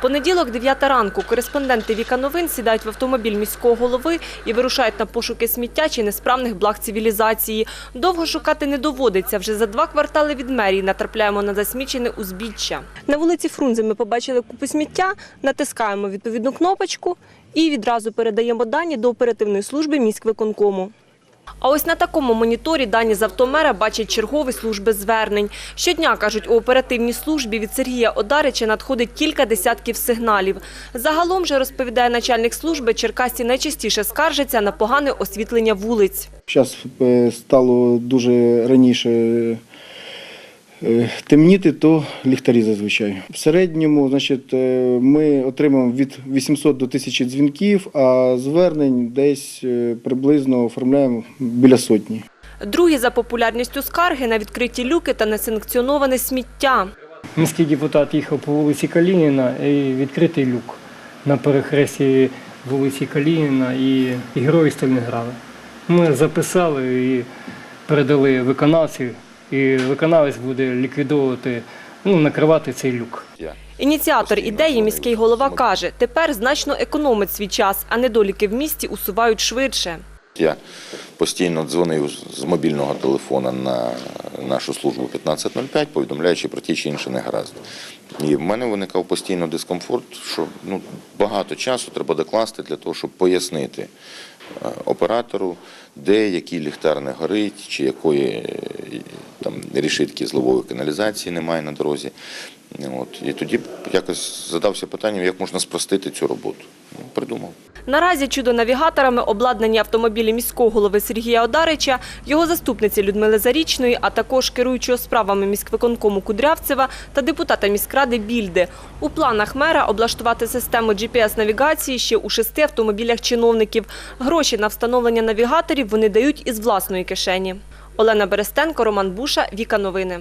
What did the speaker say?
Понеділок, 9 ранку, кореспонденти Віка Новин сідають в автомобіль міського голови і вирушають на пошуки сміття чи несправних благ цивілізації. Довго шукати не доводиться. Вже за два квартали від мерії натрапляємо на засмічене узбіччя. На вулиці Фрунзе ми побачили купу сміття, натискаємо відповідну кнопочку і відразу передаємо дані до оперативної служби міськвиконкому. А ось на такому моніторі дані з автомера бачать чергові служби звернень. Щодня, кажуть, у оперативній службі від Сергія Одарича надходить кілька десятків сигналів. Загалом же, розповідає начальник служби, черкасці найчастіше скаржаться на погане освітлення вулиць. Зараз стало дуже раніше е, темніти, то ліхтарі зазвичай. В середньому значить, е, ми отримуємо від 800 до 1000 дзвінків, а звернень десь е, приблизно оформляємо біля сотні. Другі за популярністю скарги на відкриті люки та несанкціоноване сміття. Міський депутат їхав по вулиці Калініна і відкритий люк на перехресті вулиці Калініна і, Герої Стальниграви. Ми записали і передали виконавцю, і виконавець буде ліквідовувати, ну, накривати цей люк. Ініціатор ідеї міський голова каже, тепер значно економить свій час, а недоліки в місті усувають швидше. Я постійно дзвонив з мобільного телефона на нашу службу 1505, повідомляючи про ті чи інші негаразди. І в мене виникав постійно дискомфорт, що ну, багато часу треба докласти для того, щоб пояснити е, оператору, де який ліхтар не горить, чи якої там рішитки зливової каналізації немає на дорозі. От. І тоді якось задався питанням, як можна спростити цю роботу. Ну, Придумав. Наразі чудо-навігаторами обладнані автомобілі міського голови Сергія Одарича, його заступниці Людмили Зарічної, а також керуючого справами міськвиконкому Кудрявцева та депутата міськради Більди. У планах мера облаштувати систему GPS-навігації ще у шести автомобілях чиновників. Гроші на встановлення навігаторів вони дають із власної кишені. Олена Берестенко, Роман Буша, Віка Новини.